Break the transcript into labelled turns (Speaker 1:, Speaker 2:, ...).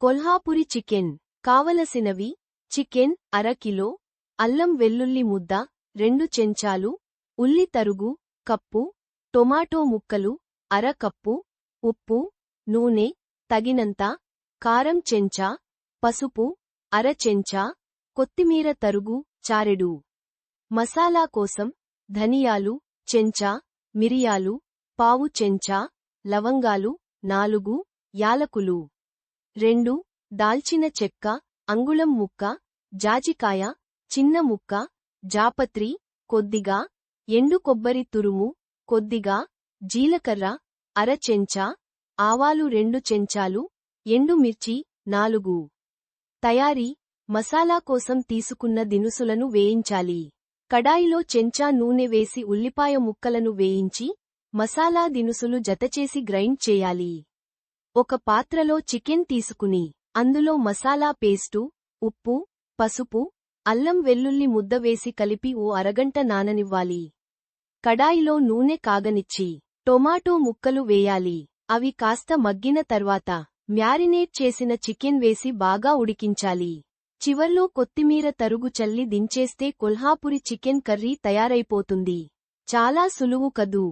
Speaker 1: Kolhapuri chicken కావలసినవి chicken అర kilo అల్లం వెల్లుల్లి ముద్ద రెండు చెంచాలు ఉల్లి తరుగు కప్పు టొమాటో ముక్కలు అర కప్పు ఉప్పు నూనె తగినంత కారం చెంచా పసుపు అర చెంచా కొత్తిమీర తరుగు చారెడు. మసాలా కోసం ధనియాలు చెంచా మిరియాలు పావు చెంచా లవంగాలు నాలుగు యాలకులు. రెండు దాల్చిన చెక్క అంగుళం ముక్క జాజికాయ చిన్న ముక్క జాపత్రి కొద్దిగా ఎండు కొబ్బరి తురుము కొద్దిగా జీలకర్ర అర చెంచా ఆవాలు రెండు చెంచాలు ఎండు మిర్చి నాలుగు. తయారీ మసాలా కోసం తీసుకున్న దినుసులను వేయించాలి. కడాయిలో చెంచా నూనె వేసి ఉల్లిపాయ ముక్కలను వేయించి మసాలా దినుసులు జతచేసి గ్రైండ్ చేయాలి. ఒక పాత్రలో చికెన్ తీసుకుని అందులో మసాలా పేస్టు ఉప్పు పసుపు అల్లం వెల్లుల్లి ముద్ద వేసి కలిపి ఓ అరగంట నాననివ్వాలి. కడాయిలో నూనె కాగనిచ్చి టొమాటో ముక్కలు వేయాలి. అవి కాస్త మగ్గిన తర్వాత మ్యారినేట్ చేసిన చికెన్ వేసి బాగా ఉడికించాలి. చివర్లో కొత్తిమీర తరుగు చల్లి దించేస్తే కొల్హాపురి చికెన్ కర్రీ తయారైపోతుంది. చాలా సులువు కదూ?